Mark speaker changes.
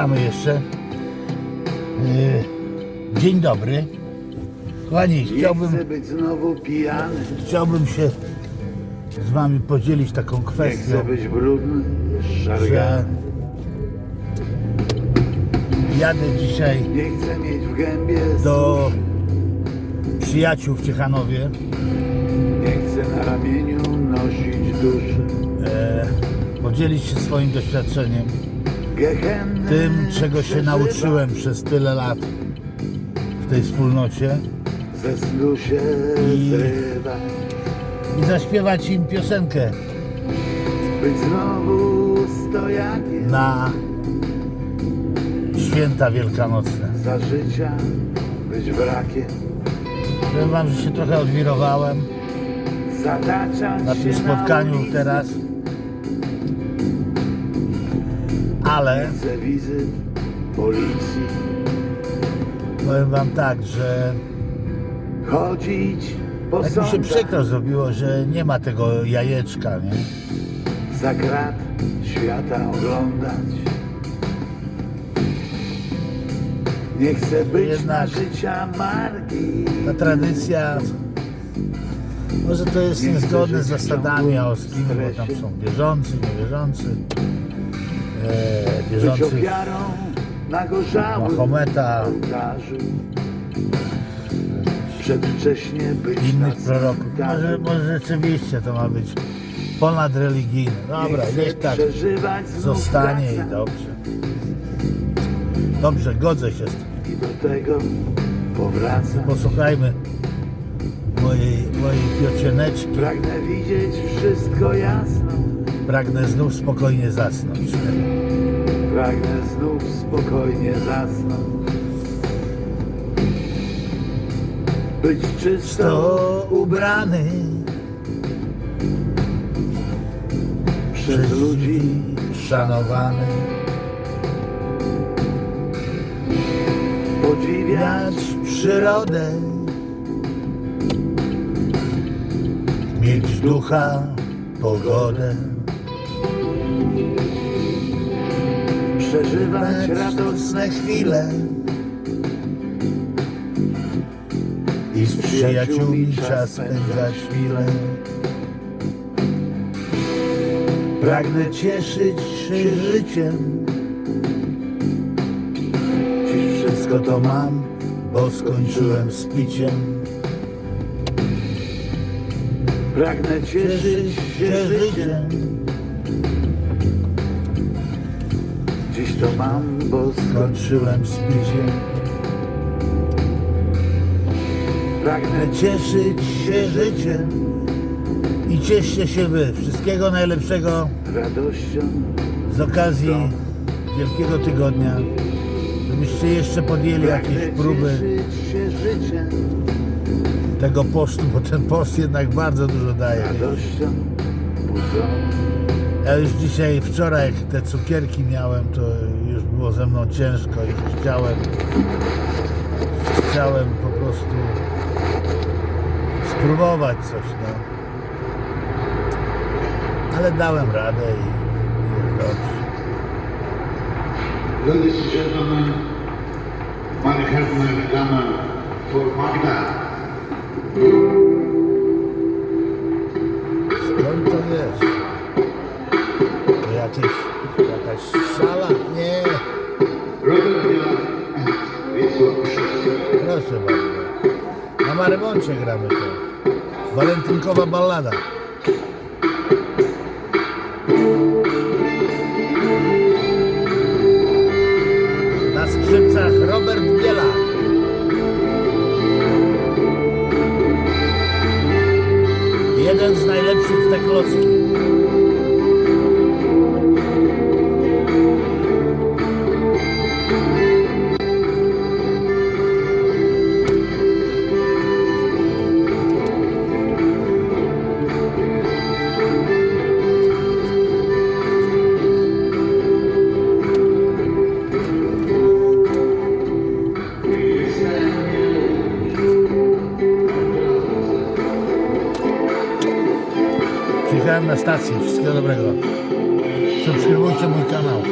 Speaker 1: Czekamy jeszcze. Yy, Dzień dobry. Kochani,
Speaker 2: Nie
Speaker 1: chciałbym,
Speaker 2: chcę być znowu pijany,
Speaker 1: chciałbym się z wami podzielić taką
Speaker 2: nie
Speaker 1: kwestią,
Speaker 2: chcę być brudny,
Speaker 1: że jadę dzisiaj
Speaker 2: Nie chcę mieć w gębie
Speaker 1: do przyjaciół w Ciechanowie.
Speaker 2: Nie chcę na ramieniu nosić duszy.
Speaker 1: E, podzielić się swoim doświadczeniem, tym czego się nauczyłem przez tyle lat w tej wspólnocie. I- i zaśpiewać im piosenkę. Na święta wielkanocne.
Speaker 2: za życia. Być wrakiem.
Speaker 1: Powiem wam, że się trochę odwirowałem. Na tym spotkaniu teraz, ale powiem wam tak, że
Speaker 2: Chodzić po
Speaker 1: tak mi się przykro zrobiło, że nie ma tego jajeczka, nie?
Speaker 2: za krat świata oglądać. Nie chcę być
Speaker 1: Jednak-
Speaker 2: na życia marki.
Speaker 1: Ta tradycja, może to jest niezgodne z zasadami aoskimi, bo tam są wierzący, niewierzący,
Speaker 2: nagorzałym
Speaker 1: Mahometa.
Speaker 2: Przedwcześnie być
Speaker 1: innych proroków. Może, może rzeczywiście to ma być ponadreligijne. Dobra, niech tak zostanie i dobrze. Dobrze, godzę się z tym.
Speaker 2: I do tego powracam.
Speaker 1: Posłuchajmy mojej, mojej pioseneczki.
Speaker 2: Pragnę widzieć wszystko jasno.
Speaker 1: Pragnę znów spokojnie zasnąć.
Speaker 2: Pragnę znów spokojnie zasnąć. Być czysto
Speaker 1: To ubrany
Speaker 2: przez ludzi,
Speaker 1: szanowany.
Speaker 2: podziwiać
Speaker 1: Wiać przyrodę, mieć ducha, pogodę,
Speaker 2: przeżywać radosne chwile.
Speaker 1: I z przyjaciółmi czas spędzać chwilę. Pragnę cieszyć się życiem, wszystko to mam, bo skończyłem z piciem.
Speaker 2: Pragnę cieszyć się życiem Dziś to mam, bo
Speaker 1: Skończyłem z piciem.
Speaker 2: pragnę
Speaker 1: Cieszyć się życiem i cieszcie się wy. Wszystkiego najlepszego
Speaker 2: radością
Speaker 1: z okazji Wielkiego Tygodnia. Żebyście jeszcze podjęli jakieś
Speaker 2: Pragnę
Speaker 1: próby
Speaker 2: cieszyć się życiem
Speaker 1: tego postu, bo ten post jednak bardzo dużo daje.
Speaker 2: Radością
Speaker 1: Ja już dzisiaj, wczoraj jak te cukierki miałem, to już było ze mną ciężko i chciałem chciałem po prostu spróbować coś, no. Ale dałem radę i i jest dobrze.
Speaker 3: Ladies and gentlemen, meine Damen, vor Magda.
Speaker 1: Proszę bardzo. Na Marymoncie gramy to. Walentynkowa ballada. Na skrzypcach Robert Biela. Jeden z najlepszych w te Przyjechałem na stację. Wszystkiego dobrego. Subskrybujcie mój kanał.